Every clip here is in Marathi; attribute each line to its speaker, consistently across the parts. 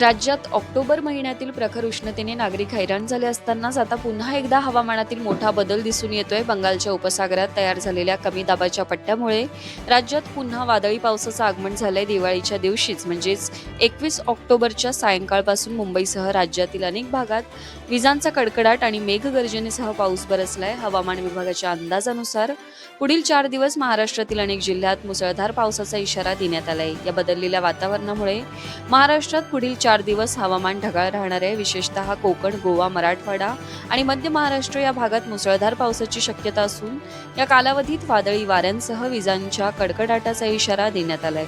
Speaker 1: राज्यात ऑक्टोबर महिन्यातील प्रखर उष्णतेने नागरिक हैराण झाले असतानाच आता पुन्हा एकदा हवामानातील मोठा बदल दिसून येतोय. बंगालच्या उपसागरात तयार झालेल्या कमी दाबाच्या पट्ट्यामुळे राज्यात पुन्हा वादळी पावसाचं आगमन झालंय दिवाळीच्या दिवशीच. म्हणजेच एकवीस ऑक्टोबरच्या सायंकाळपासून मुंबईसह राज्यातील अनेक भागात विजांचा कडकडाट आणि मेघगर्जनेसह पाऊस बरसलाय हवामान विभागाच्या अंदाजानुसार पुढील चार दिवस महाराष्ट्रातील अनेक जिल्ह्यात मुसळधार पावसाचा इशारा देण्यात आलाय. या बदललेल्या वातावरणामुळे महाराष्ट्रात पुढील चार दिवस हवामान ढगाळ राहणार आहे. विशेषतः कोकण गोवा मराठवाडा आणि मध्य महाराष्ट्र या भागात मुसळधार पावसाची शक्यता असून या कालावधीत वादळी वाऱ्यांसह विजांच्या कडकडाटाचा इशारा देण्यात आलाय.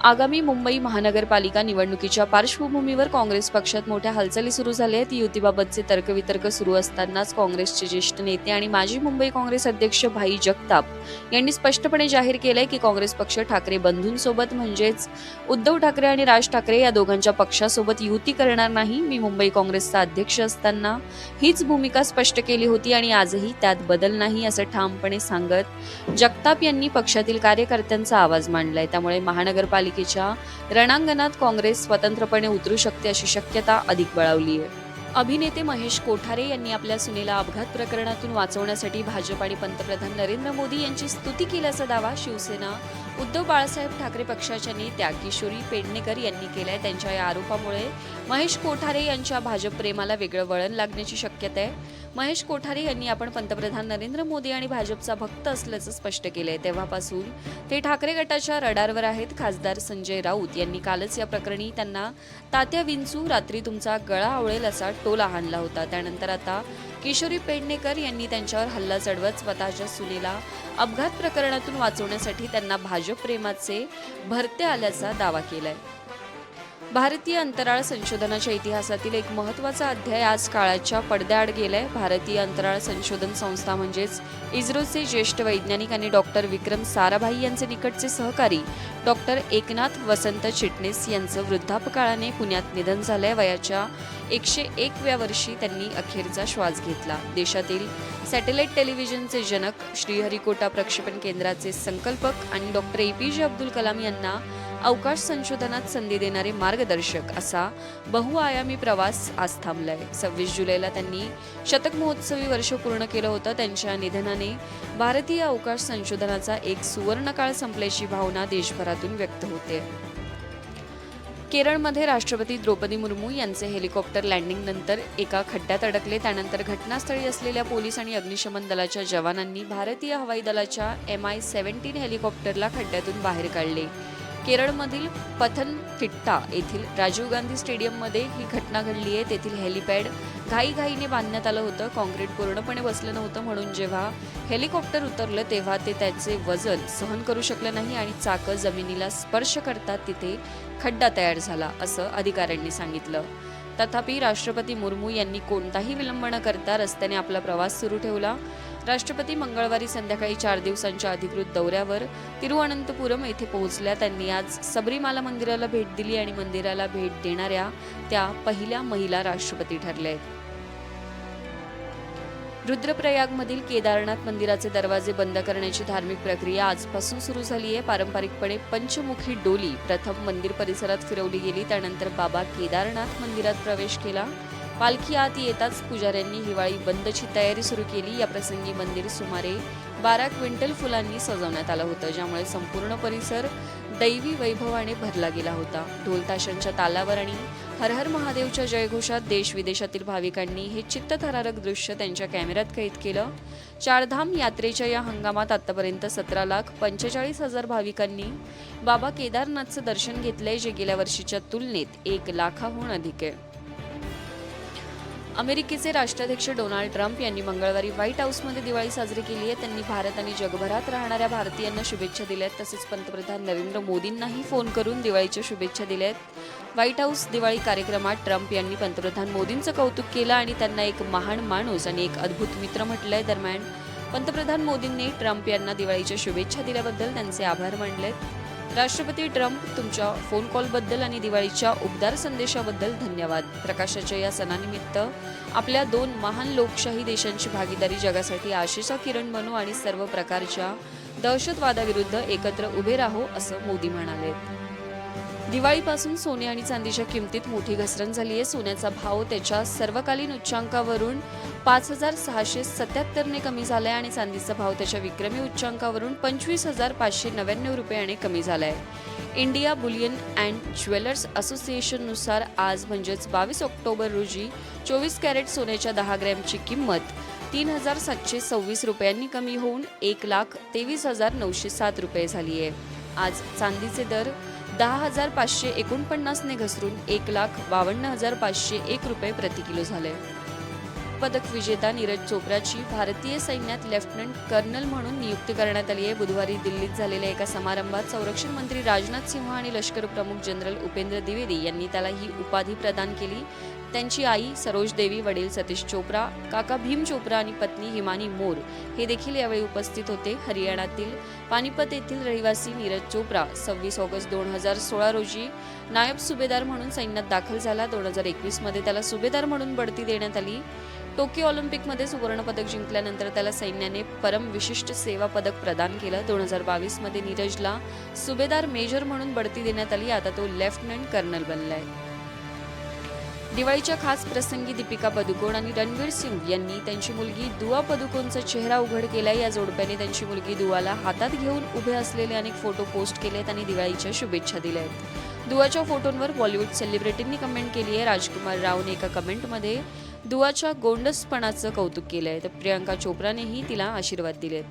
Speaker 1: आगामी मुंबई महानगरपालिका निवडणुकीच्या पार्श्वभूमीवर काँग्रेस पक्षात मोठ्या हालचाली सुरू झाल्या आहेत. युतीबाबतचे तर्कवितर्क सुरू असतानाच काँग्रेसचे ज्येष्ठ नेते आणि माजी मुंबई काँग्रेस अध्यक्ष भाई जगताप यांनी स्पष्टपणे जाहीर केलंय की काँग्रेस पक्ष ठाकरे बंधूंसोबत म्हणजेच उद्धव ठाकरे आणि राज ठाकरे या दोघांच्या पक्षासोबत युती करणार नाही. मी मुंबई काँग्रेसचा अध्यक्ष असताना हीच भूमिका स्पष्ट केली होती आणि आजही त्यात बदल नाही असं ठामपणे सांगत जगताप यांनी पक्षातील कार्यकर्त्यांचा आवाज मांडलाय. त्यामुळे महानगरपालिका महापालिकेच्या रणांगणात काँग्रेस स्वतंत्रपणे उतरू शकते अशी शक्यता अधिक बळावली आहे. अभिनेते महेश कोठारे यांनी आपल्या सुनेला अपघात प्रकरणातून वाचवण्यासाठी भाजप आणि पंतप्रधान नरेंद्र मोदी यांची स्तुती केल्याचा दावा शिवसेना उद्धव बाळासाहेब ठाकरे पक्षाच्या नेत्या किशोरी पेडणेकर यांनी केलाय त्यांच्या या आरोपामुळे. महेश कोठारे यांच्या भाजप प्रेमाला वेगळं वळण लागण्याची शक्यता आहे. महेश कोठारे यांनी आपण पंतप्रधान नरेंद्र मोदी आणि भाजपचा भक्त असल्याचं स्पष्ट केलंय. तेव्हापासून ते ठाकरे गटाच्या रडारवर आहेत. खासदार संजय राऊत यांनी कालच या प्रकरणी त्यांना तात्या विंचू रात्री तुमचा गळा आवळेल असा टोला हाणला होता. त्यानंतर आता किशोरी पेडणेकर यांनी त्यांच्यावर हल्ला चढवत स्वतःच्या सुनेला अपघात प्रकरणातून वाचवण्यासाठी त्यांना भाजप प्रेमाचे भरते आल्याचा दावा केलाय. भारतीय अंतराळ संशोधनाच्या इतिहासातील एक महत्त्वाचा अध्याय आज काळाच्या पडद्याआड गेलाय. भारतीय अंतराळ संशोधन संस्था म्हणजेच इस्रोचे ज्येष्ठ वैज्ञानिक आणि डॉक्टर विक्रम साराभाई यांचे निकटचे सहकारी डॉक्टर एकनाथ वसंत चिटणीस यांचं वृद्धापकाळाने पुण्यात निधन झालंय. वयाच्या एकशे एकव्या वर्षी त्यांनी अखेरचा श्वास घेतला. देशातील सॅटेलाइट टेलिव्हिजनचे जनक श्रीहरिकोटा प्रक्षेपण केंद्राचे संकल्पक आणि डॉक्टर ए पी जे अब्दुल कलाम यांना अवकाश संशोधनात संधी देणारे मार्गदर्शक असा बहुआयामी प्रवास आज थांबलाय. सव्वीस जुलैला त्यांनी शतक महोत्सवी वर्ष पूर्ण केलं होतं. त्यांच्या निधनाने भारतीय अवकाश संशोधनाचा एक सुवर्णकाळ संपल्याची भावना देशभरातून व्यक्त होते. केरळमध्ये राष्ट्रपती द्रौपदी मुर्मू यांचे हेलिकॉप्टर लँडिंग नंतर एका खड्ड्यात अडकले. त्यानंतर घटनास्थळी असलेल्या पोलीस आणि अग्निशमन दलाच्या जवानांनी भारतीय हवाई दलाच्या एम आय सेव्हन्टीन हेलिकॉप्टरला खड्ड्यातून बाहेर काढले. केरळमधील पथनथिट्टा येथील राजीव गांधी स्टेडियममध्ये ही घटना घडली आहे. तेथील हेलिपॅड घाईघाईने बांधण्यात आलं होतं. कॉन्क्रीट पूर्णपणे बसलं नव्हतं म्हणून जेव्हा हेलिकॉप्टर उतरलं तेव्हा ते त्याचे वजन सहन करू शकलं नाही आणि चाकं जमिनीला स्पर्श करतात तिथे खड्डा तयार झाला असं अधिकाऱ्यांनी सांगितलं. तथापि राष्ट्रपती मुर्मू यांनी कोणताही विलंब न करता रस्त्याने आपला प्रवास सुरू ठेवला. राष्ट्रपती मंगळवारी संध्याकाळी चार दिवसांच्या अधिकृत दौऱ्यावर तिरुअनंतपुरम येथे पोहोचल्या. त्यांनी आज सबरीमाला मंदिराला भेट दिली आणि मंदिराला भेट देणाऱ्या त्या पहिल्या महिला राष्ट्रपती ठरल्या आहेत. रुद्रप्रयागमधील केदारनाथ मंदिराचे दरवाजे बंद करण्याची धार्मिक प्रक्रिया आजपासून सुरू झाली आहे पारंपरिकपणे पंचमुखी डोली प्रथम मंदिर परिसरात फिरवली गेली त्यानंतर बाबा केदारनाथ मंदिरात प्रवेश केला. पालखी आत येताच पुजाऱ्यांनी हिवाळी बंदची तयारी सुरू केली. या प्रसंगी मंदिर सुमारे बारा क्विंटल फुलांनी सजवण्यात आलं होतं ज्यामुळे संपूर्ण परिसर दैवी वैभवाने भरला गेला होता. ढोलताशांच्या तालावर आणि हर हर महादेवच्या जयघोषात देश विदेशातील भाविकांनी हे चित्तथरारक दृश्य त्यांच्या कॅमेऱ्यात कैद केलं. चारधाम यात्रेच्या या हंगामात आतापर्यंत सतरा लाख पंचेचाळीस हजार भाविकांनी बाबा केदारनाथचं दर्शन घेतलंय जे गेल्या वर्षीच्या तुलनेत एक लाखाहून अधिक आहे. अमेरिकेचे राष्ट्राध्यक्ष डोनाल्ड ट्रम्प यांनी मंगळवारी व्हाईट हाऊसमध्ये दिवाळी साजरी केली आहे. त्यांनी भारत आणि जगभरात राहणाऱ्या भारतीयांना शुभेच्छा दिल्या आहेत. तसेच पंतप्रधान नरेंद्र मोदींनाही फोन करून दिवाळीच्या शुभेच्छा दिल्या आहेत. व्हाईट हाऊस दिवाळी कार्यक्रमात ट्रम्प यांनी पंतप्रधान मोदींचं कौतुक केलं आणि त्यांना एक महान माणूस आणि एक अद्भुत मित्र म्हटलंय. दरम्यान पंतप्रधान मोदींनी ट्रम्प यांना दिवाळीच्या शुभेच्छा दिल्याबद्दल त्यांचे आभार मानलेत. राष्ट्रपती ट्रम्प तुमच्या फोन कॉलबद्दल आणि दिवाळीच्या उबदार संदेशाबद्दल धन्यवाद. प्रकाशाच्या या सणानिमित्त आपल्या दोन महान लोकशाही देशांची भागीदारी जगासाठी आशेचा किरण बनू आणि सर्व प्रकारच्या दहशतवादाविरुद्ध एकत्र उभे राहो असं मोदी म्हणाले. दिवाळीपासून सोने आणि चांदीच्या किमतीत मोठी घसरण झाली आहे. सोन्याचा भाव त्याच्या सर्वकालीन उच्चांकावरून पाच हजार सहाशे सत्याहत्तरने कमी झाला आहे आणि चांदीचा भाव त्याच्या विक्रमी उच्चांकावरून पंचवीस हजार पाचशे नव्याण्णव रुपयाने कमी झाला आहे इंडिया बुलियन अँड ज्वेलर्स असोसिएशननुसार आज म्हणजेच बावीस ऑक्टोबर रोजी चोवीस कॅरेट सोन्याच्या दहा ग्रॅमची किंमत तीन हजार सातशे सव्वीस रुपयांनी कमी होऊन एक लाख तेवीस हजार नऊशे सात रुपये झाली आहे. आज चांदीचे दर दहा हजार पाचशे एकोणपन्नासने घसरून एक लाख बावन्न हजार पाचशे एक रुपये प्रति किलो झाले. पदक विजेता नीरज चोप्राची भारतीय सैन्यात लेफ्टनंट कर्नल म्हणून नियुक्ती करण्यात आली आहे. बुधवारी दिल्लीत झालेल्या एका समारंभात संरक्षण मंत्री राजनाथ सिंह आणि लष्कर प्रमुख जनरल उपेंद्र द्विवेदी यांनी त्याला ही उपाधी प्रदान केली. त्यांची आई सरोज देवी वडील सतीश चोप्रा काका भीम चोप्रा आणि पत्नी हिमानी मोर हे देखील यावेळी उपस्थित होते. हरियाणातील पानिपत येथील रहिवासी नीरज चोप्रा सव्वीस ऑगस्ट दोन हजार सोळा रोजी नायब सुभेदार म्हणून सैन्यात दाखल झाला. दोन हजार एकवीसमध्ये त्याला सुभेदार म्हणून बढती देण्यात आली. टोकियो ऑलिम्पिकमध्ये सुवर्णपदक जिंकल्यानंतर त्याला सैन्याने परम विशिष्ट सेवा पदक प्रदान केलं. दोन हजार बावीसमध्ये नीरजला सुभेदार मेजर म्हणून बढती देण्यात आली. आता तो लेफ्टनंट कर्नल बनलाय. दिवाळीच्या खास प्रसंगी दीपिका पदुकोण आणि रणवीर सिंग यांनी त्यांची मुलगी दुआ पदुकोणचा चेहरा उघड केला या जोडप्याने त्यांची मुलगी दुआला हातात घेऊन उभे असलेले अनेक फोटो पोस्ट केलेत आणि दिवाळीच्या शुभेच्छा दिल्या आहेत दुआच्या फोटोंवर बॉलिवूड सेलिब्रिटींनी कमेंट केली आहे. राजकुमार रावने एका कमेंटमध्ये दुआच्या गोंडसपणाचं कौतुक केलं आहे तर प्रियांका चोप्रानेही तिला आशीर्वाद दिलेत.